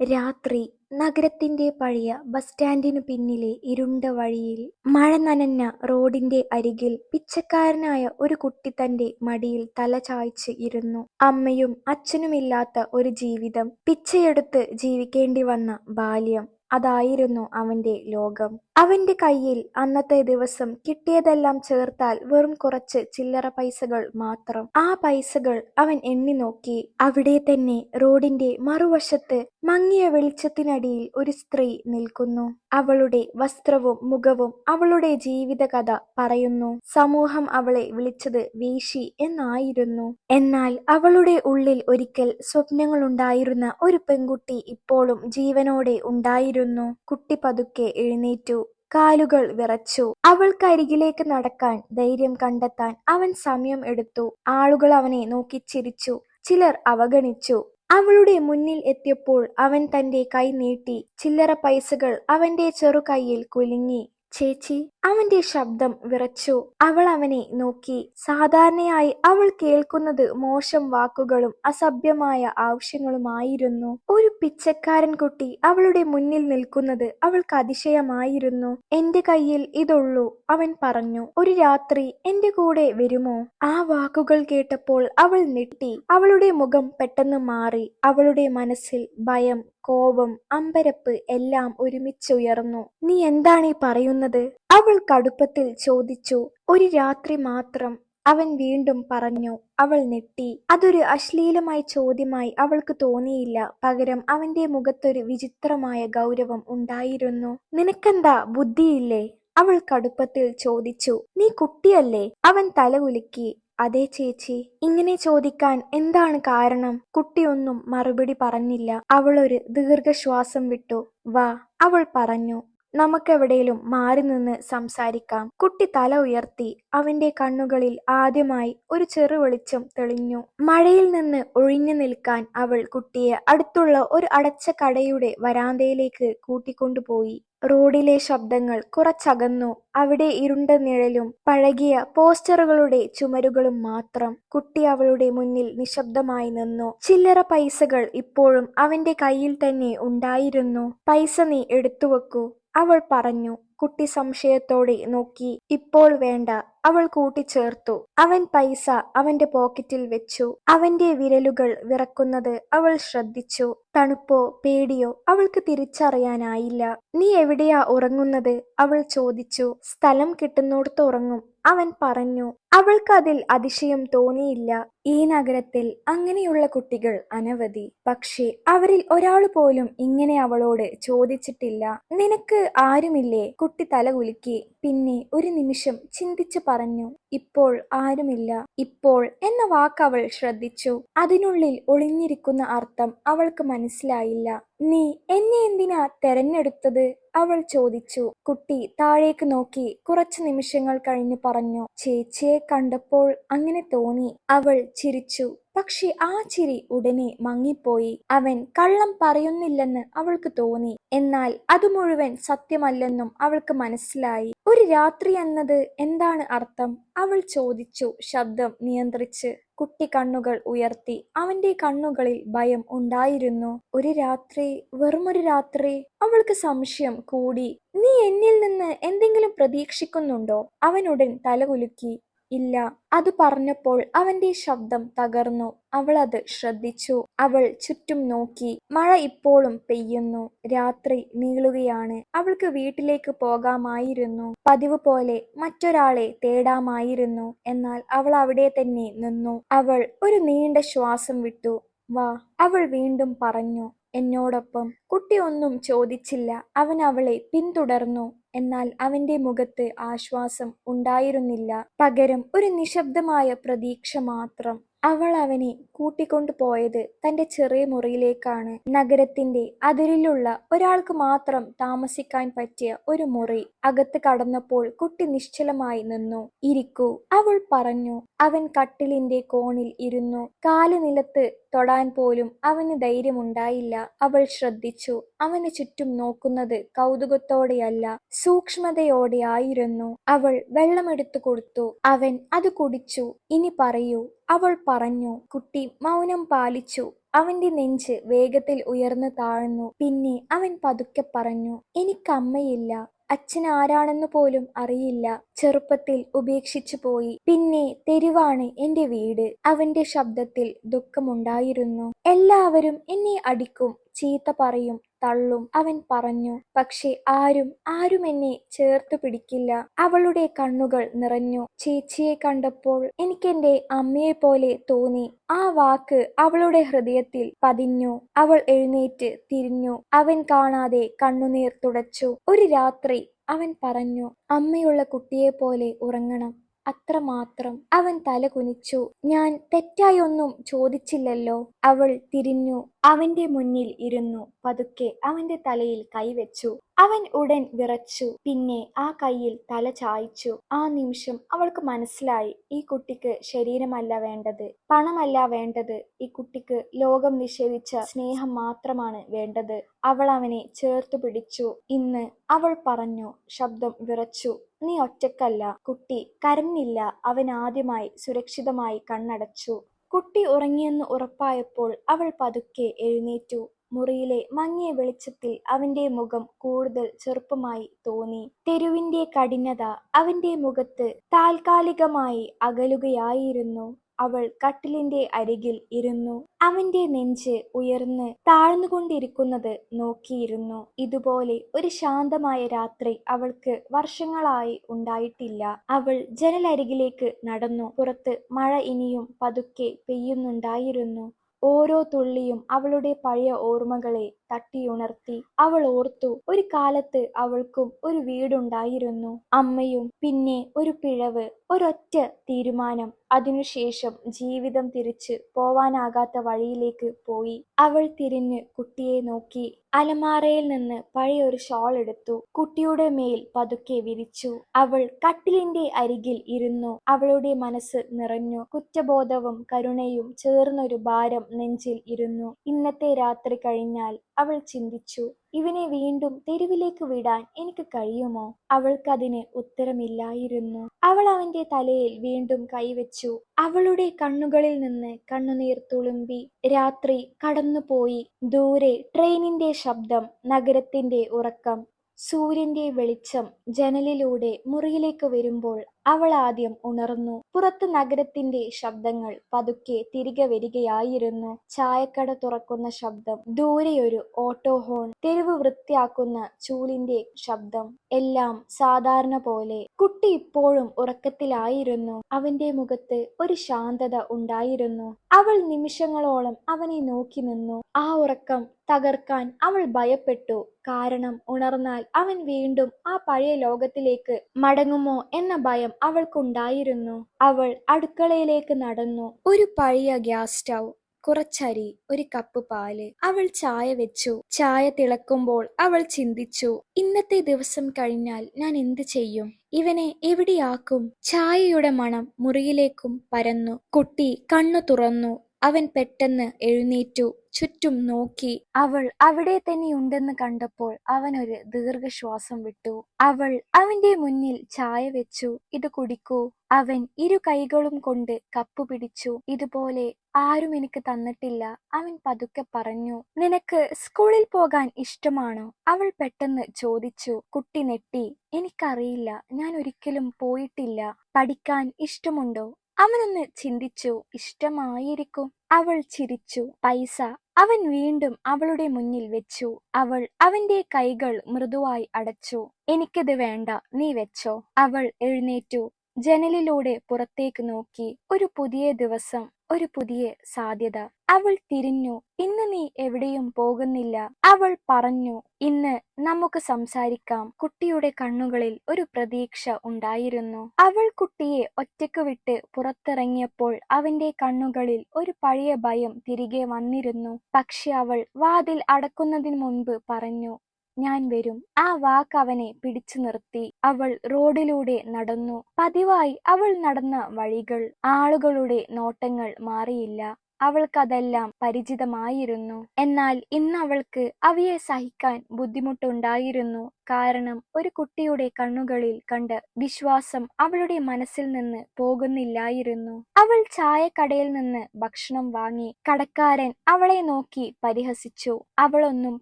രാത്രി നഗരത്തിന്റെ പഴയ ബസ് സ്റ്റാൻഡിനു പിന്നിലെ ഇരുണ്ട വഴിയിൽ മഴ നനഞ്ഞ റോഡിന്റെ അരികിൽ പിച്ചക്കാരനായ ഒരു കുട്ടി തന്റെ മടിയിൽ തല ചായ്ച്ച് ഇരുന്നു. അമ്മയും അച്ഛനുമില്ലാത്ത ഒരു ജീവിതം, പിച്ചയെടുത്ത് ജീവിക്കേണ്ടി വന്ന ബാല്യം, അതായിരുന്നു അവന്റെ ലോകം. അവന്റെ കയ്യിൽ അന്നത്തെ ദിവസം കിട്ടിയതെല്ലാം ചേർത്താൽ വെറും കുറച്ച് ചില്ലറ പൈസകൾ മാത്രം. ആ പൈസകൾ അവൻ എണ്ണി നോക്കി അവിടെ തന്നെ റോഡിന്റെ മറുവശത്ത് മങ്ങിയ വെളിച്ചത്തിനടിയിൽ ഒരു സ്ത്രീ നിൽക്കുന്നു. അവളുടെ വസ്ത്രവും മുഖവും അവളുടെ ജീവിതകഥ പറയുന്നു. സമൂഹം അവളെ വിളിച്ചത് വീശി എന്നായിരുന്നു. എന്നാൽ അവളുടെ ഉള്ളിൽ ഒരിക്കൽ സ്വപ്നങ്ങളുണ്ടായിരുന്ന ഒരു പെൺകുട്ടി ഇപ്പോഴും ജീവനോടെ ഉണ്ടായിരുന്നു. കുട്ടി പതുക്കെ എഴുന്നേറ്റു. കാലുകൾ വിറച്ചു. അവൾക്കരികിലേക്ക് നടക്കാൻ ധൈര്യം കണ്ടെത്താൻ അവൻ സമയം എടുത്തു. ആളുകൾ അവനെ നോക്കി ചിരിച്ചു. ചിലർ അവഗണിച്ചു. അവളുടെ മുന്നിൽ എത്തിയപ്പോൾ അവൻ തന്റെ കൈ നീട്ടി. ചില്ലറ പൈസകൾ അവന്റെ ചെറുകൈയിൽ കുലുങ്ങി. "ചേച്ചി. " അവന്റെ ശബ്ദം വിറച്ചു. അവൾ അവനെ നോക്കി. സാധാരണയായി അവൾ കേൾക്കുന്നത് മോശം വാക്കുകളും അസഭ്യമായ ആവശ്യങ്ങളുമായിരുന്നു. ഒരു പിച്ചക്കാരൻ കുട്ടി അവളുടെ മുന്നിൽ നിൽക്കുന്നത് അവൾക്ക് അതിശയമായിരുന്നു. "എന്റെ കയ്യിൽ ഇതുള്ളൂ " അവൻ പറഞ്ഞു. "ഒരു രാത്രി എന്റെ കൂടെ വരുമോ? " ആ വാക്കുകൾ കേട്ടപ്പോൾ അവൾ ഞെട്ടി. അവളുടെ മുഖം പെട്ടെന്ന് മാറി. അവളുടെ മനസ്സിൽ ഭയം, കോപം, അമ്പരപ്പ് എല്ലാം ഒരുമിച്ചുയർന്നു. "നീ എന്താണീ പറയുന്നത്? " അവൾ കടുപ്പത്തിൽ ചോദിച്ചു. "ഒരു രാത്രി മാത്രം. " അവൻ വീണ്ടും പറഞ്ഞു. അവൾ ഞെട്ടി. അതൊരു അശ്ലീലമായ ചോദ്യമായി അവൾക്ക് തോന്നിയില്ല. പകരം അവന്റെ മുഖത്തൊരു വിചിത്രമായ ഗൗരവം ഉണ്ടായിരുന്നു. "നിനക്കെന്താ ബുദ്ധിയില്ലേ? " അവൾ കടുപ്പത്തിൽ ചോദിച്ചു. "നീ കുട്ടിയല്ലേ? " അവൻ തലകുലുക്കി. "അതെ ചേച്ചി. " "ഇങ്ങനെ ചോദിക്കാൻ എന്താണ് കാരണം? " കുട്ടിയൊന്നും മറുപടി പറഞ്ഞില്ല. അവളൊരു ദീർഘശ്വാസം വിട്ടു. "വാ. " അവൾ പറഞ്ഞു. "നമുക്കെവിടേലും മാറിനിന്ന് സംസാരിക്കാം. " കുട്ടി തല ഉയർത്തി. അവന്റെ കണ്ണുകളിൽ ആദ്യമായി ഒരു ചെറു വെളിച്ചം തെളിഞ്ഞു. മഴയിൽ നിന്ന് ഒഴിഞ്ഞു നിൽക്കാൻ അവൾ കുട്ടിയെ അടുത്തുള്ള ഒരു അടച്ച കടയുടെ വരാന്തയിലേക്ക് കൂട്ടിക്കൊണ്ടുപോയി. റോഡിലെ ശബ്ദങ്ങൾ കുറച്ചകന്നു. അവിടെ ഇരുണ്ട നിഴലും പഴകിയ പോസ്റ്ററുകളുടെ ചുമരുകളും മാത്രം. കുട്ടി അവളുടെ മുന്നിൽ നിശബ്ദമായി നിന്നു. "ചില്ലറ പൈസകൾ ഇപ്പോഴും അവന്റെ കയ്യിൽ തന്നെ ഉണ്ടായിരുന്നു. "പൈസ നീ എടുത്തുവെക്കൂ. " അവൾ പറഞ്ഞു. കുട്ടി സംശയത്തോടെ നോക്കി. "ഇപ്പോൾ വേണ്ട. " അവൾ കൂട്ടിച്ചേർത്തു. അവൻ പൈസ അവന്റെ പോക്കറ്റിൽ വെച്ചു. അവന്റെ വിരലുകൾ വിറക്കുന്നത് അവൾ ശ്രദ്ധിച്ചു. തണുപ്പോ പേടിയോ അവൾക്ക് തിരിച്ചറിയാനായില്ല. "നീ എവിടെയാ ഉറങ്ങുന്നത്? " അവൾ ചോദിച്ചു. "സ്ഥലം കിട്ടുന്നിടത്ത് ഉറങ്ങും. " അവൻ പറഞ്ഞു. അവൾക്കതിൽ അതിശയം തോന്നിയില്ല. ഈ നഗരത്തിൽ അങ്ങനെയുള്ള കുട്ടികൾ അനവധി. പക്ഷേ അവരിൽ ഒരാൾ പോലും ഇങ്ങനെ അവളോട് ചോദിച്ചിട്ടില്ല. "നിനക്ക് ആരുമില്ലേ? " കുട്ടി തലകുലുക്കി. പിന്നെ ഒരു നിമിഷം ചിന്തിച്ചു പറഞ്ഞു. "ഇപ്പോൾ ആരുമില്ല. " "ഇപ്പോൾ " എന്ന വാക്ക് അവൾ ശ്രദ്ധിച്ചു. അതിനുള്ളിൽ ഒളിഞ്ഞിരിക്കുന്ന അർത്ഥം അവൾക്ക് മനസ്സിലായില്ല. "നീ എന്നെ എന്തിനാ തെരഞ്ഞെടുത്തത്? " അവൾ ചോദിച്ചു. കുട്ടി താഴേക്ക് നോക്കി കുറച്ചു നിമിഷങ്ങൾ കഴിഞ്ഞ് പറഞ്ഞു. "ചേച്ചിയെ കണ്ടപ്പോൾ അങ്ങനെ തോന്നി. " അവൾ ചിരിച്ചു. പക്ഷെ ആ ചിരി ഉടനെ മങ്ങിപ്പോയി. അവൻ കള്ളം പറയുന്നില്ലെന്ന് അവൾക്ക് തോന്നി. എന്നാൽ അത് മുഴുവൻ സത്യമല്ലെന്നും അവൾക്ക് മനസ്സിലായി. "ഒരു രാത്രി എന്നത് എന്താണ് അർത്ഥം? " അവൾ ചോദിച്ചു ശബ്ദം നിയന്ത്രിച്ച്. കുട്ടി കണ്ണുകൾ ഉയർത്തി. അവന്റെ കണ്ണുകളിൽ ഭയം ഉണ്ടായിരുന്നു. "ഒരു രാത്രി. വെറുമൊരു രാത്രി. " അവൾക്ക് സംശയം കൂടി. "നീ എന്നിൽ നിന്ന് എന്തെങ്കിലും പ്രതീക്ഷിക്കുന്നുണ്ടോ? " അവനുടൻ തലകുലുക്കി. "ഇല്ല. " അത് പറഞ്ഞപ്പോൾ അവന്റെ ശബ്ദം തകർന്നു. അവൾ അത് ശ്രദ്ധിച്ചു. അവൾ ചുറ്റും നോക്കി. മഴ ഇപ്പോഴും പെയ്യുന്നു. രാത്രി നീളുകയാണ്. അവൾക്ക് വീട്ടിലേക്ക് പോകാമായിരുന്നു. പതിവ് പോലെ മറ്റൊരാളെ തേടാമായിരുന്നു. എന്നാൽ അവൾ അവിടെ തന്നെ നിന്നു. അവൾ ഒരു നീണ്ട ശ്വാസം വിട്ടു. "വാ. " അവൾ വീണ്ടും പറഞ്ഞു. "എന്നോടൊപ്പം. " കുട്ടി ഒന്നും ചോദിച്ചില്ല. അവൻ അവളെ പിന്തുടർന്നു. എന്നാൽ അവന്റെ മുഖത്ത് ആശ്വാസം ഉണ്ടായിരുന്നില്ല. പകരം ഒരു നിശബ്ദമായ പ്രതീക്ഷ മാത്രം. അവൾ അവനെ കൂട്ടിക്കൊണ്ടുപോയത് തന്റെ ചെറിയ മുറിയിലേക്കാണ്. നഗരത്തിന്റെ അതിരിലുള്ള ഒരാൾക്ക് മാത്രം താമസിക്കാൻ പറ്റിയ ഒരു മുറി. അകത്ത് കടന്നപ്പോൾ കുട്ടി നിശ്ചലമായി നിന്നു. "ഇരിക്കൂ. " അവൾ പറഞ്ഞു. അവൻ കട്ടിലിന്റെ കോണിൽ ഇരുന്നു. കാൽ നിലത്ത് തൊടാൻ പോലും അവന് ധൈര്യമുണ്ടായില്ല. അവൾ ശ്രദ്ധിച്ചു. അവന് ചുറ്റും നോക്കുന്നത് കൗതുകത്തോടെയല്ല സൂക്ഷ്മതയോടെയായിരുന്നു. അവൾ വെള്ളമെടുത്തു കൊടുത്തു. അവൻ അത് കുടിച്ചു. "ഇനി പറയൂ. " അവൾ പറഞ്ഞു. കുട്ടി മൗനം പാലിച്ചു. അവന്റെ നെഞ്ച് വേഗത്തിൽ ഉയർന്നു താഴ്ന്നു പിന്നെ അവൻ പതുക്കെ പറഞ്ഞു എനിക്കമ്മയില്ല അച്ഛൻ ആരാണെന്ന് പോലും അറിയില്ല ചെറുപ്പത്തിൽ ഉപേക്ഷിച്ചു പോയി പിന്നെ തെരുവാണ് എന്റെ വീട് അവന്റെ ശബ്ദത്തിൽ ദുഃഖമുണ്ടായിരുന്നു എല്ലാവരും എന്നെ അടിക്കും ചീത്ത പറയും തള്ളും. അവൻ പറഞ്ഞു പക്ഷെ ആരും ആരും എന്നെ ചേർത്തു പിടിക്കില്ല. അവളുടെ കണ്ണുകൾ നിറഞ്ഞു. ചേച്ചിയെ കണ്ടപ്പോൾ എനിക്കെന്റെ അമ്മയെ പോലെ തോന്നി. ആ വാക്ക് അവളുടെ ഹൃദയത്തിൽ പതിഞ്ഞു. അവൾ എഴുന്നേറ്റ് തിരിഞ്ഞു. അവൻ കാണാതെ കണ്ണുനീർ തുടച്ചു. ഒരു രാത്രി അവൻ പറഞ്ഞു അമ്മയുള്ള കുട്ടിയെ പോലെ ഉറങ്ങണം. അത്രമാത്രം അവൻ തല കുനിച്ചു. ഞാൻ തെറ്റായൊന്നും ചോദിച്ചില്ലല്ലോ. അവൾ തിരിഞ്ഞു. അവന്റെ മുന്നിൽ ഇരുന്നു. പതുക്കെ അവന്റെ തലയിൽ കൈവച്ചു അവൻ ഉടൻ വിറച്ചു. പിന്നെ ആ കയ്യിൽ തല ചായച്ചു. ആ നിമിഷം അവൾക്ക് മനസ്സിലായി. ഈ കുട്ടിക്ക് ശരീരമല്ല വേണ്ടത്. പണമല്ല വേണ്ടത്. ഈ കുട്ടിക്ക് ലോകം നിഷേധിച്ച സ്നേഹം മാത്രമാണ് വേണ്ടത്. അവൾ അവനെ ചേർത്തു പിടിച്ചു. ഇന്ന് അവൾ പറഞ്ഞു. ശബ്ദം വിറച്ചു. നീ ഒറ്റക്കല്ല കുട്ടി കരഞ്ഞില്ല. അവൻ ആദ്യമായി സുരക്ഷിതമായി കണ്ണടച്ചു. കുട്ടി ഉറങ്ങിയെന്ന് ഉറപ്പായപ്പോൾ അവൾ പതുക്കെ എഴുന്നേറ്റു. മുറിയിലെ മങ്ങിയ വെളിച്ചത്തിൽ അവന്റെ മുഖം കൂടുതൽ ചെറുപ്പമായി തോന്നി. തെരുവിന്റെ കഠിനത അവന്റെ മുഖത്ത് താൽക്കാലികമായി അകലുകയായിരുന്നു. അവൾ കട്ടിലിന്റെ അരികിൽ ഇരുന്നു. അവന്റെ നെഞ്ച് ഉയർന്ന് താഴ്ന്നുകൊണ്ടിരിക്കുന്നത് നോക്കിയിരുന്നു. ഇതുപോലെ ഒരു ശാന്തമായ രാത്രി അവൾക്ക് വർഷങ്ങളായി ഉണ്ടായിട്ടില്ല. അവൾ ജനലരികിലേക്ക് നടന്നു. പുറത്ത് മഴ ഇനിയും പതുക്കെ പെയ്യുന്നുണ്ടായിരുന്നു. ഓരോ തുള്ളിയും അവളുടെ പഴയ ഓർമ്മകളെ തട്ടിയുണർത്തി. അവൾ ഓർത്തു ഒരു കാലത്ത് അവൾക്കും ഒരു വീടുണ്ടായിരുന്നു. അമ്മയും പിന്നെ ഒരു പിഴവ് ഒരൊറ്റ തീരുമാനം. അതിനുശേഷം ജീവിതം തിരിച്ച് പോവാനാകാത്ത വഴിയിലേക്ക് പോയി. അവൾ തിരിഞ്ഞ് കുട്ടിയെ നോക്കി. അലമാറയിൽ നിന്ന് പഴയ ഒരു ഷാൾ എടുത്തു. കുട്ടിയുടെ മേൽ പതുക്കെ വിരിച്ചു. അവൾ കട്ടിലിന്റെ അരികിൽ ഇരുന്നു. അവളുടെ മനസ്സ് നിറഞ്ഞു. കുറ്റബോധവും കരുണയും ചേർന്നൊരു ഭാരം നെഞ്ചിൽ ഇരുന്നു. ഇന്നത്തെ രാത്രി കഴിഞ്ഞാൽ അവൾ ചിന്തിച്ചു ഇവനെ വീണ്ടും തെരുവിലേക്ക് വിടാൻ എനിക്ക് കഴിയുമോ? അവൾക്കതിന് ഉത്തരമില്ലായിരുന്നു. അവൾ അവന്റെ തലയിൽ വീണ്ടും കൈവച്ചു. അവളുടെ കണ്ണുകളിൽ നിന്ന് കണ്ണുനീർ തുളുമ്പി രാത്രി കടന്നുപോയി. ദൂരെ ട്രെയിനിന്റെ ശബ്ദം നഗരത്തിന്റെ ഉറക്കം സൂര്യന്റെ വെളിച്ചം ജനലിലൂടെ മുറിയിലേക്ക് വരുമ്പോൾ അവൾ ആദ്യം ഉണർന്നു. പുറത്ത് നഗരത്തിന്റെ ശബ്ദങ്ങൾ പതുക്കെ തിരികെ വരികയായിരുന്നു. ചായക്കട തുറക്കുന്ന ശബ്ദം ദൂരെയൊരു ഓട്ടോ ഹോൺ തെരുവ് വൃത്തിയാക്കുന്ന ചൂലിന്റെ ശബ്ദം എല്ലാം സാധാരണ പോലെ. കുട്ടി ഇപ്പോഴും ഉറക്കത്തിലായിരുന്നു. അവന്റെ മുഖത്ത് ഒരു ശാന്തത ഉണ്ടായിരുന്നു. അവൾ നിമിഷങ്ങളോളം അവനെ നോക്കി നിന്നു. ആ ഉറക്കം തകർക്കാൻ അവൾ ഭയപ്പെട്ടു. കാരണം ഉണർന്നാൽ അവൻ വീണ്ടും ആ പഴയ ലോകത്തിലേക്ക് മടങ്ങുമോ എന്ന ഭയം അവൾക്കുണ്ടായിരുന്നു. അവൾ അടുക്കളയിലേക്ക് നടന്നു. ഒരു പഴയ ഗ്യാസ് സ്റ്റൗ കുറച്ചരി ഒരു കപ്പ് പാൽ. അവൾ ചായ വെച്ചു. ചായ തിളക്കുമ്പോൾ അവൾ ചിന്തിച്ചു ഇന്നത്തെ ദിവസം കഴിഞ്ഞാൽ ഞാൻ എന്ത് ചെയ്യും? ഇവനെ എവിടെയാക്കും? ചായയുടെ മണം മുറിയിലേക്കും പരന്നു. കുട്ടി കണ്ണു തുറന്നു. അവൻ പെട്ടെന്ന് എഴുന്നേറ്റു. ചുറ്റും നോക്കി. അവൾ അവിടെ തന്നെ ഉണ്ടെന്ന് കണ്ടപ്പോൾ അവൻ ഒരു ദീർഘശ്വാസം വിട്ടു. അവൾ അവന്റെ മുന്നിൽ ചായ വെച്ചു. ഇത് കുടിക്കൂ. അവൻ ഇരു കൈകളും കൊണ്ട് കപ്പ് പിടിച്ചു. ഇതുപോലെ ആരും എനിക്ക് തന്നിട്ടില്ല. അവൻ പതുക്കെ പറഞ്ഞു. നിനക്ക് സ്കൂളിൽ പോകാൻ ഇഷ്ടമാണോ? അവൾ പെട്ടെന്ന് ചോദിച്ചു. കുട്ടി നെട്ടി. എനിക്കറിയില്ല. ഞാൻ ഒരിക്കലും പോയിട്ടില്ല. പഠിക്കാൻ ഇഷ്ടമുണ്ടോ? അവനൊന്ന് ചിന്തിച്ചു ഇഷ്ടമായിരിക്കും. അവൾ ചിരിച്ചു പൈസ. അവൻ വീണ്ടും അവളുടെ മുന്നിൽ വെച്ചു. അവൾ അവന്റെ കൈകൾ മൃദുവായി അടച്ചു. എനിക്കിത് വേണ്ട. നീ വെച്ചോ. അവൾ എഴുന്നേറ്റു. ജനലിലൂടെ പുറത്തേക്ക് നോക്കി ഒരു പുതിയ ദിവസം ഒരു പുതിയ സാധ്യത. അവൾ തിരിഞ്ഞു ഇന്ന് നീ എവിടെയും പോകുന്നില്ല. അവൾ പറഞ്ഞു ഇന്ന് നമുക്ക് സംസാരിക്കാം. കുട്ടിയുടെ കണ്ണുകളിൽ ഒരു പ്രതീക്ഷ ഉണ്ടായിരുന്നു. അവൾ കുട്ടിയെ ഒറ്റയ്ക്ക് വിട്ട് പുറത്തിറങ്ങിയപ്പോൾ അവന്റെ കണ്ണുകളിൽ ഒരു പഴയ ഭയം തിരികെ വന്നിരുന്നു. പക്ഷെ അവൾ വാതിൽ അടക്കുന്നതിന് മുൻപ് പറഞ്ഞു ഞാൻ വരും. ആ വാക്ക് അവനെ പിടിച്ചു നിർത്തി അവൾ റോഡിലൂടെ നടന്നു. പതിവായി അവൾ നടന്ന വഴികൾ ആളുകളുടെ നോട്ടങ്ങൾ മാറിയില്ല. അവൾക്കതെല്ലാം പരിചിതമായിരുന്നു. എന്നാൽ ഇന്ന് അവൾക്ക് അവയെ സഹിക്കാൻ ബുദ്ധിമുട്ടുണ്ടായിരുന്നു. കാരണം ഒരു കുട്ടിയുടെ കണ്ണുകളിൽ കണ്ട വിശ്വാസം അവളുടെ മനസ്സിൽ നിന്ന് പോകുന്നില്ലായിരുന്നു. അവൾ ചായക്കടയിൽ നിന്ന് ഭക്ഷണം വാങ്ങി കടക്കാരൻ അവളെ നോക്കി പരിഹസിച്ചു. അവളൊന്നും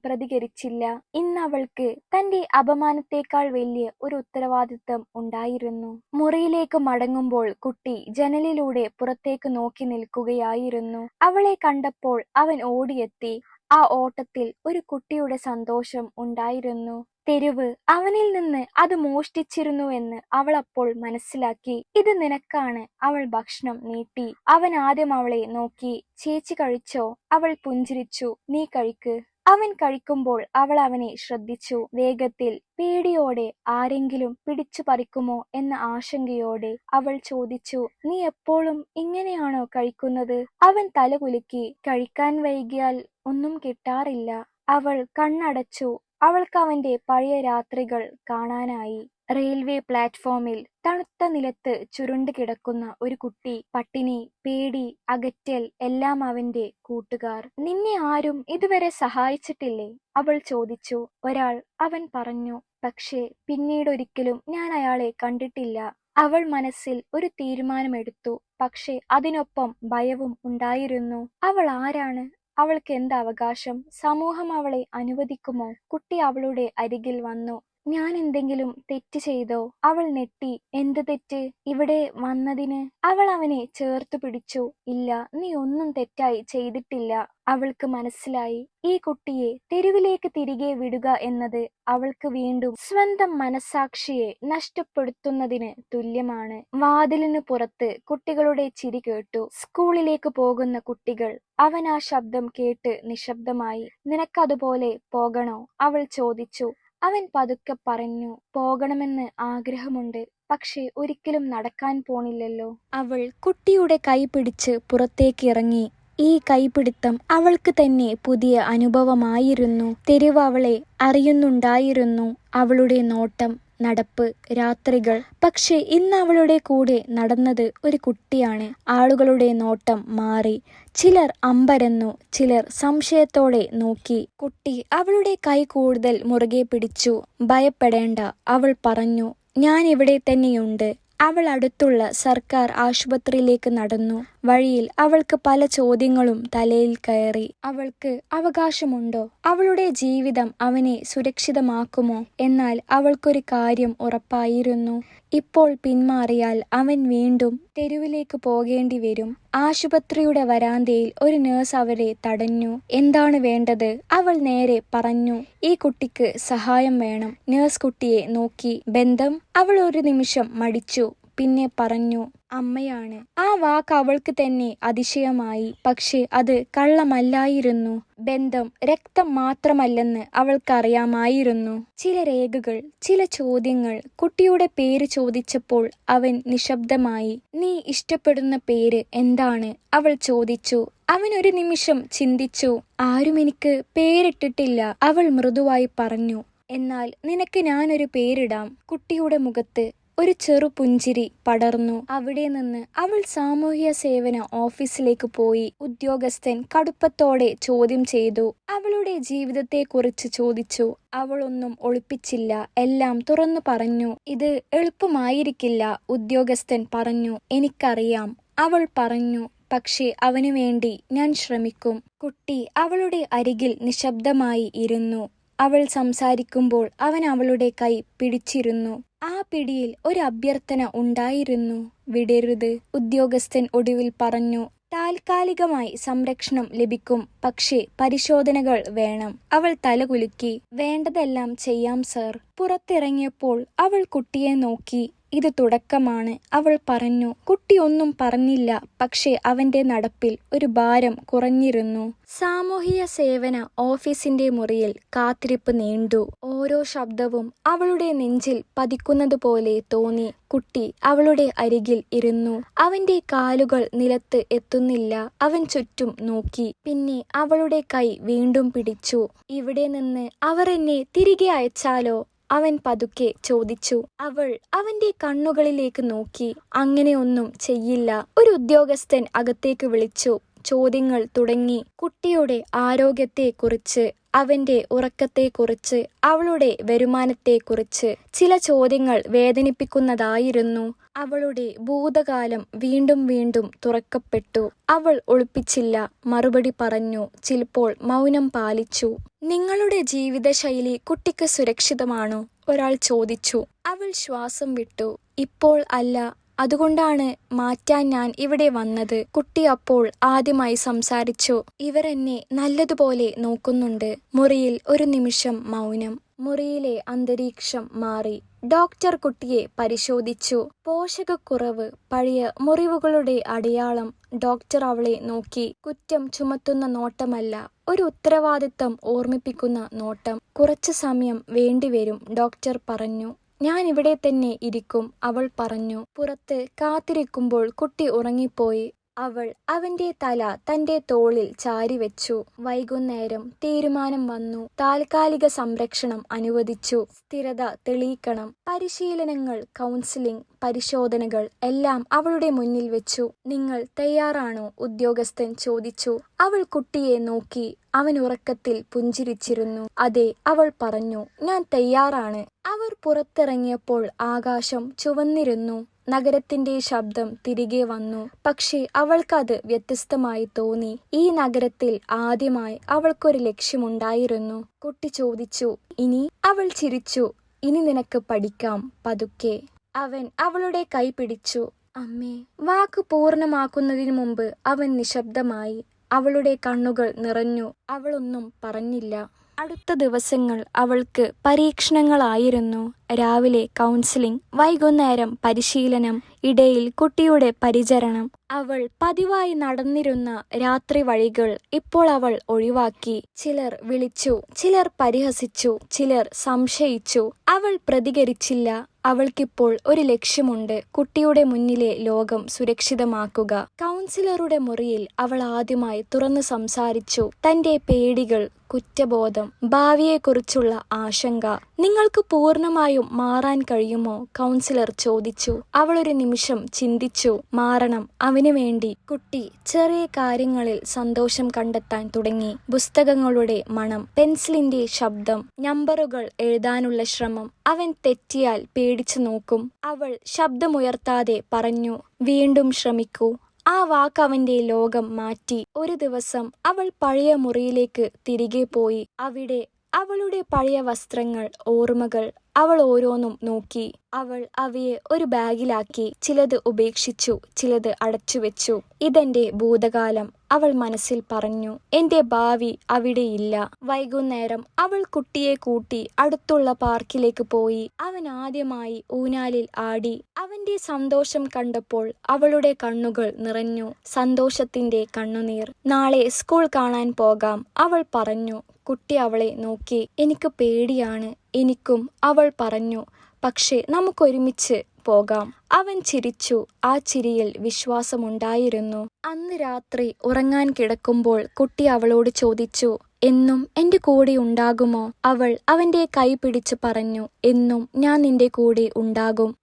പ്രതികരിച്ചില്ല. ഇന്ന് അവൾക്ക് തന്റെ അപമാനത്തേക്കാൾ വലിയ ഒരു ഉത്തരവാദിത്തം ഉണ്ടായിരുന്നു. മുറിയിലേക്ക് മടങ്ങുമ്പോൾ കുട്ടി ജനലിലൂടെ പുറത്തേക്ക് നോക്കി നിൽക്കുകയായിരുന്നു. അവളെ കണ്ടപ്പോൾ അവൻ ഓടിയെത്തി. ആ ഓട്ടത്തിൽ ഒരു കുട്ടിയുടെ സന്തോഷം ഉണ്ടായിരുന്നു. തെരുവ് അവനിൽ നിന്ന് അത് മോഷ്ടിച്ചിരുന്നുവെന്ന് അവൾ അപ്പോൾ മനസ്സിലാക്കി. ഇത് നിനക്കാണ്. അവൾ ഭക്ഷണം നീട്ടി. അവൻ ആദ്യം അവളെ നോക്കി. ചേച്ചി കഴിച്ചോ? അവൾ പുഞ്ചിരിച്ചു. നീ കഴിക്ക്. അവൻ കഴിക്കുമ്പോൾ അവൾ അവനെ ശ്രദ്ധിച്ചു. വേഗത്തിൽ പേടിയോടെ ആരെങ്കിലും പിടിച്ചു പറിക്കുമോ എന്ന ആശങ്കയോടെ അവൾ ചോദിച്ചു നീ എപ്പോഴും ഇങ്ങനെയാണോ കഴിക്കുന്നത് അവൻ തലകുലുക്കി കഴിക്കാൻ വൈകിയാൽ ഒന്നും കിട്ടാറില്ല അവൾ കണ്ണടച്ചു. അവൾക്ക് അവന്റെ പഴയ രാത്രികൾ കാണാനായി. റെയിൽവേ പ്ലാറ്റ്ഫോമിൽ തണുത്ത നിലത്ത് ചുരുണ്ട് കിടക്കുന്ന ഒരു കുട്ടി പട്ടിണി പേടി അകറ്റൽ എല്ലാം അവന്റെ കൂട്ടുകാർ. നിന്നെ ആരും ഇതുവരെ സഹായിച്ചിട്ടില്ലേ? അവൾ ചോദിച്ചു. ഒരാൾ അവൻ പറഞ്ഞു പക്ഷേ പിന്നീടൊരിക്കലും ഞാൻ അയാളെ കണ്ടിട്ടില്ല. അവൾ മനസ്സിൽ ഒരു തീരുമാനമെടുത്തു. പക്ഷേ അതിനൊപ്പം ഭയവും ഉണ്ടായിരുന്നു. അവൾ ആരാണ്? അവൾക്ക് എന്ത് അവകാശം? സമൂഹം അവളെ അനുവദിക്കുമോ? കുട്ടി അവളുടെ അരികിൽ വന്നു. ഞാൻ എന്തെങ്കിലും തെറ്റ് ചെയ്തോ? അവൾ നെട്ടി. എന്ത് തെറ്റ്? ഇവിടെ വന്നതിന് അവൾ അവനെ ചേർത്ത് പിടിച്ചു. ഇല്ല നീ ഒന്നും തെറ്റായി ചെയ്തിട്ടില്ല. അവൾക്ക് മനസ്സിലായി. ഈ കുട്ടിയെ തെരുവിലേക്ക് തിരികെ വിടുക എന്നത് അവൾക്ക് വീണ്ടും സ്വന്തം മനസാക്ഷിയെ നഷ്ടപ്പെടുത്തുന്നതിന് തുല്യമാണ്. വാതിലിനു പുറത്ത് കുട്ടികളുടെ ചിരി കേട്ടു. സ്കൂളിലേക്ക് പോകുന്ന കുട്ടികൾ അവൻ ആ ശബ്ദം കേട്ട് നിശബ്ദമായി നിനക്കതുപോലെ പോകണോ? അവൾ ചോദിച്ചു. അവൻ പതുക്കെ പറഞ്ഞു പോകണമെന്ന് ആഗ്രഹമുണ്ട് പക്ഷേ ഒരിക്കലും നടക്കാൻ പോണില്ലല്ലോ. അവൾ കുട്ടിയുടെ കൈ പിടിച്ച് പുറത്തേക്ക് ഇറങ്ങി ഈ കൈപിടുത്തം അവൾക്ക് തന്നെ പുതിയ അനുഭവമായിരുന്നു. തെരുവ് അവളെ അറിയുന്നുണ്ടായിരുന്നു. അവളുടെ നോട്ടം നടപ്പ് രാത്രികൾ. പക്ഷേ ഇന്ന് അവളുടെ കൂടെ നടന്നത് ഒരു കുട്ടിയാണ്. ആളുകളുടെ നോട്ടം മാറി. ചിലർ അമ്പരന്നു ചിലർ സംശയത്തോടെ നോക്കി. കുട്ടി അവളുടെ കൈ കൂടുതൽ മുറുകെ പിടിച്ചു. ഭയപ്പെടേണ്ട അവൾ പറഞ്ഞു ഞാൻ ഇവിടെ തന്നെയുണ്ട്. അവൾ അടുത്തുള്ള സർക്കാർ ആശുപത്രിയിലേക്ക് നടന്നു. വഴിയിൽ അവൾക്ക് പല ചോദ്യങ്ങളും തലയിൽ കയറി. അവൾക്ക് അവകാശമുണ്ടോ? അവളുടെ ജീവിതം അവനെ സുരക്ഷിതമാക്കുമോ? എന്നാൽ അവൾക്കൊരു കാര്യം ഉറപ്പായിരുന്നു. ഇപ്പോൾ പിന്മാറിയാൽ അവൻ വീണ്ടും തെരുവിലേക്ക് പോകേണ്ടി വരും. ആശുപത്രിയുടെ വരാന്തയിൽ ഒരു നേഴ്സ് അവരെ തടഞ്ഞു. എന്താണ് വേണ്ടത്? അവൾ നേരെ പറഞ്ഞു. ഈ കുട്ടിക്ക് സഹായം വേണം. നേഴ്സ് കുട്ടിയെ നോക്കി. ബന്ധം? അവൾ ഒരു നിമിഷം മടിച്ചു. പിന്നെ പറഞ്ഞു അമ്മയാണ്. ആ വാക്ക് അവൾക്ക് തന്നെ അതിശയമായി. പക്ഷെ അത് കള്ളമല്ലായിരുന്നു. ബന്ധം രക്തം മാത്രമല്ലെന്ന് അവൾക്കറിയാമായിരുന്നു. ചില രേഖകൾ ചില ചോദ്യങ്ങൾ കുട്ടിയുടെ പേര് ചോദിച്ചപ്പോൾ അവൻ നിശബ്ദമായി നീ ഇഷ്ടപ്പെടുന്ന പേര് എന്താണ്? അവൾ ചോദിച്ചു. അവൻ ഒരു നിമിഷം ചിന്തിച്ചു. ആരും എനിക്ക് പേരിട്ടിട്ടില്ല അവൾ മൃദുവായി പറഞ്ഞു. എന്നാൽ നിനക്ക് ഞാനൊരു പേരിടാം. കുട്ടിയുടെ മുഖത്ത് ഒരു ചെറു പുഞ്ചിരി പടർന്നു. അവിടെ നിന്ന് അവൾ സാമൂഹ്യ സേവന ഓഫീസിലേക്ക് പോയി ഉദ്യോഗസ്ഥൻ കടുപ്പത്തോടെ ചോദ്യം ചെയ്തു. അവളുടെ ജീവിതത്തെക്കുറിച്ച് ചോദിച്ചു. അവളൊന്നും ഒളിപ്പിച്ചില്ല. എല്ലാം തുറന്നു പറഞ്ഞു. ഇത് എളുപ്പമായിരിക്കില്ല ഉദ്യോഗസ്ഥൻ പറഞ്ഞു. എനിക്കറിയാം. അവൾ പറഞ്ഞു. പക്ഷേ അവനു വേണ്ടി ഞാൻ ശ്രമിക്കും. കുട്ടി അവളുടെ അരികിൽ നിശബ്ദമായി ഇരുന്നു. അവൾ സംസാരിക്കുമ്പോൾ അവൻ അവളുടെ കൈ പിടിച്ചിരുന്നു. ആ പിടിയിൽ ഒരു അഭ്യർത്ഥന ഉണ്ടായിരുന്നു. വിടരുത് ഉദ്യോഗസ്ഥൻ ഒടുവിൽ പറഞ്ഞു. താൽക്കാലികമായി സംരക്ഷണം ലഭിക്കും. പക്ഷേ പരിശോധനകൾ വേണം. അവൾ തലകുലുക്കി. വേണ്ടതെല്ലാം ചെയ്യാം സർ. പുറത്തിറങ്ങിയപ്പോൾ അവൾ കുട്ടിയെ നോക്കി. ഇത് തുടക്കമാണ്. അവൾ പറഞ്ഞു കുട്ടി ഒന്നും പറഞ്ഞില്ല. പക്ഷേ അവന്റെ നടപ്പിൽ ഒരു ഭാരം കുറഞ്ഞിരുന്നു. സാമൂഹിക സേവന ഓഫീസിന്റെ മുറിയിൽ കാത്തിരിപ്പ് നീണ്ടു. ഓരോ ശബ്ദവും അവളുടെ നെഞ്ചിൽ പതിക്കുന്നതുപോലെ തോന്നി. കുട്ടി അവളുടെ അരികിൽ ഇരുന്നു. അവന്റെ കാലുകൾ നിലത്ത് എത്തുന്നില്ല. അവൻ ചുറ്റും നോക്കി. പിന്നെ അവളുടെ കൈ വീണ്ടും പിടിച്ചു. ഇവിടെ നിന്ന് അവർ എന്നെ തിരികെ അയച്ചാലോ? അവൻ പതുക്കെ ചോദിച്ചു അവൾ അവന്റെ കണ്ണുകളിലേക്ക് നോക്കി അങ്ങനെയൊന്നും ചെയ്യില്ല. ഒരു ഉദ്യോഗസ്ഥൻ അകത്തേക്ക് വിളിച്ചു. ചോദ്യങ്ങൾ തുടങ്ങി. കുട്ടിയുടെ ആരോഗ്യത്തെക്കുറിച്ച് അവന്റെ ഉറക്കത്തെക്കുറിച്ച് അവളുടെ വരുമാനത്തെക്കുറിച്ച് ചില ചോദ്യങ്ങൾ വേദനിപ്പിക്കുന്നതായിരുന്നു. അവളുടെ ഭൂതകാലം വീണ്ടും വീണ്ടും തുറക്കപ്പെട്ടു. അവൾ ഒളിപ്പിച്ചില്ല. മറുപടി പറഞ്ഞു ചിലപ്പോൾ മൗനം പാലിച്ചു. നിങ്ങളുടെ ജീവിതശൈലി കുട്ടിക്ക് സുരക്ഷിതമാണോ? ഒരാൾ ചോദിച്ചു. അവൾ ശ്വാസം വിട്ടു. ഇപ്പോൾ അല്ല അതുകൊണ്ടാണ് മാറ്റാൻ ഞാൻ ഇവിടെ വന്നത്. കുട്ടി അപ്പോൾ ആദ്യമായി സംസാരിച്ചു. ഇവരെന്നെ നല്ലതുപോലെ നോക്കുന്നുണ്ട്. മുറിയിൽ ഒരു നിമിഷം മൗനം. മുറിയിലെ അന്തരീക്ഷം മാറി. ഡോക്ടർ കുട്ടിയെ പരിശോധിച്ചു. പോഷകക്കുറവ് പഴയ മുറിവുകളുടെ അടയാളം ഡോക്ടർ അവളെ നോക്കി. കുറ്റം ചുമത്തുന്ന നോട്ടമല്ല ഒരു ഉത്തരവാദിത്തം ഓർമ്മിപ്പിക്കുന്ന നോട്ടം. കുറച്ചു സമയം വേണ്ടിവരും ഡോക്ടർ പറഞ്ഞു. ഞാൻ ഇവിടെ തന്നെ ഇരിക്കും അവൾ പറഞ്ഞു. പുറത്ത് കാത്തിരിക്കുമ്പോൾ കുട്ടി ഉറങ്ങിപ്പോയി. അവൾ അവന്റെ തല തന്റെ തോളിൽ ചാരി വെച്ചു. വൈകുന്നേരം തീരുമാനം വന്നു. താൽക്കാലിക സംരക്ഷണം അനുവദിച്ചു. സ്ഥിരത തെളിയിക്കണം. പരിശീലനങ്ങൾ കൗൺസിലിംഗ് പരിശോധനകൾ എല്ലാം അവളുടെ മുന്നിൽ വെച്ചു. നിങ്ങൾ തയ്യാറാണോ? ഉദ്യോഗസ്ഥൻ ചോദിച്ചു. അവൾ കുട്ടിയെ നോക്കി. അവൻ ഉറക്കത്തിൽ പുഞ്ചിരിച്ചിരുന്നു. അതെ അവൾ പറഞ്ഞു ഞാൻ തയ്യാറാണ്. അവർ പുറത്തിറങ്ങിയപ്പോൾ ആകാശം ചുവന്നിരുന്നു. നഗരത്തിന്റെ ശബ്ദം തിരികെ വന്നു. പക്ഷേ അവൾക്കത് വ്യത്യസ്തമായി തോന്നി. ഈ നഗരത്തിൽ ആദ്യമായി അവൾക്കൊരു ലക്ഷ്യമുണ്ടായിരുന്നു. കുട്ടി ചോദിച്ചു ഇനി? അവൾ ചിരിച്ചു ഇനി നിനക്ക് പഠിക്കാം പതുക്കെ. അവൻ അവളുടെ കൈ പിടിച്ചു. അമ്മേ. വാക്ക് പൂർണമാക്കുന്നതിനു മുമ്പ് അവൻ നിശബ്ദമായി അവളുടെ കണ്ണുകൾ നിറഞ്ഞു. അവളൊന്നും പറഞ്ഞില്ല. അടുത്ത ദിവസങ്ങൾ അവൾക്ക് പരീക്ഷണങ്ങളായിരുന്നു. രാവിലെ കൗൺസിലിംഗ് വൈകുന്നേരം പരിശീലനം ഇടയിൽ കുട്ടിയുടെ പരിചരണം. അവൾ പതിവായി നടന്നിരുന്ന രാത്രി വഴികൾ ഇപ്പോൾ അവൾ ഒഴിവാക്കി. ചിലർ വിളിച്ചു ചിലർ പരിഹസിച്ചു ചിലർ സംശയിച്ചു. അവൾ പ്രതികരിച്ചില്ല. അവൾക്കിപ്പോൾ ഒരു ലക്ഷ്യമുണ്ട് കുട്ടിയുടെ മുന്നിലെ ലോകം സുരക്ഷിതമാക്കുക. കൗൺസിലറുടെ മുറിയിൽ അവൾ ആദ്യമായി തുറന്നു സംസാരിച്ചു. തന്റെ പേടികൾ കുറ്റബോധം ഭാവിയെക്കുറിച്ചുള്ള ആശങ്ക. നിങ്ങൾക്ക് പൂർണമായും മാറാൻ കഴിയുമോ? കൗൺസിലർ ചോദിച്ചു. അവൾ ഒരു നിമിഷം ചിന്തിച്ചു. മാറണം. അവനു വേണ്ടി. കുട്ടി ചെറിയ കാര്യങ്ങളിൽ സന്തോഷം കണ്ടെത്താൻ തുടങ്ങി. പുസ്തകങ്ങളുടെ മണം. പെൻസിലിന്റെ ശബ്ദം. നമ്പറുകൾ എഴുതാനുള്ള ശ്രമം. അവൻ തെറ്റിയാൽ പേടിച്ചു നോക്കും. അവൾ ശബ്ദമുയർത്താതെ പറഞ്ഞു വീണ്ടും ശ്രമിക്കൂ. ആ വാക്ക് അവന്റെ ലോകം മാറ്റി ഒരു ദിവസം അവൾ പഴയ മുറിയിലേക്ക് തിരികെ പോയി. അവിടെ അവളുടെ പഴയ വസ്ത്രങ്ങൾ ഓർമ്മകൾ അവൾ ഓരോന്നും നോക്കി. അവൾ അവയെ ഒരു ബാഗിലാക്കി ചിലത് ഉപേക്ഷിച്ചു ചിലത് അടച്ചുവെച്ചു. ഇതെന്റെ ഭൂതകാലം അവൾ മനസ്സിൽ പറഞ്ഞു. എന്റെ ഭാവി അവിടെയില്ല. വൈകുന്നേരം അവൾ കുട്ടിയെ കൂട്ടി അടുത്തുള്ള പാർക്കിലേക്ക് പോയി. അവൻ ആദ്യമായി ഊനാലിൽ ആടി. അവന്റെ സന്തോഷം കണ്ടപ്പോൾ അവളുടെ കണ്ണുകൾ നിറഞ്ഞു. സന്തോഷത്തിന്റെ കണ്ണുനീർ. നാളെ സ്കൂൾ കാണാൻ പോകാം അവൾ പറഞ്ഞു. കുട്ടി അവളെ നോക്കി. എനിക്ക് പേടിയാണ്. എനിക്കും അവൾ പറഞ്ഞു. പക്ഷേ നമുക്കൊരുമിച്ച് പോകാം. അവൻ ചിരിച്ചു. ആ ചിരിയിൽ വിശ്വാസമുണ്ടായിരുന്നു. അന്ന് രാത്രി ഉറങ്ങാൻ കിടക്കുമ്പോൾ കുട്ടി അവളോട് ചോദിച്ചു എന്നും എന്റെ കൂടെ ഉണ്ടാകുമോ? അവൾ അവന്റെ കൈ പിടിച്ചു പറഞ്ഞു എന്നും ഞാൻ നിന്റെ കൂടെ ഉണ്ടാകും.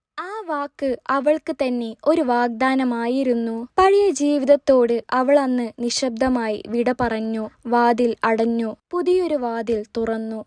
വാക്ക് അവൾക്ക് തന്നെ ഒരു വാഗ്ദാനമായിരുന്നു. പഴയ ജീവിതത്തോട് അവൾ അന്ന് നിശബ്ദമായി വിട പറഞ്ഞു വാതിൽ അടഞ്ഞു പുതിയൊരു വാതിൽ തുറന്നു.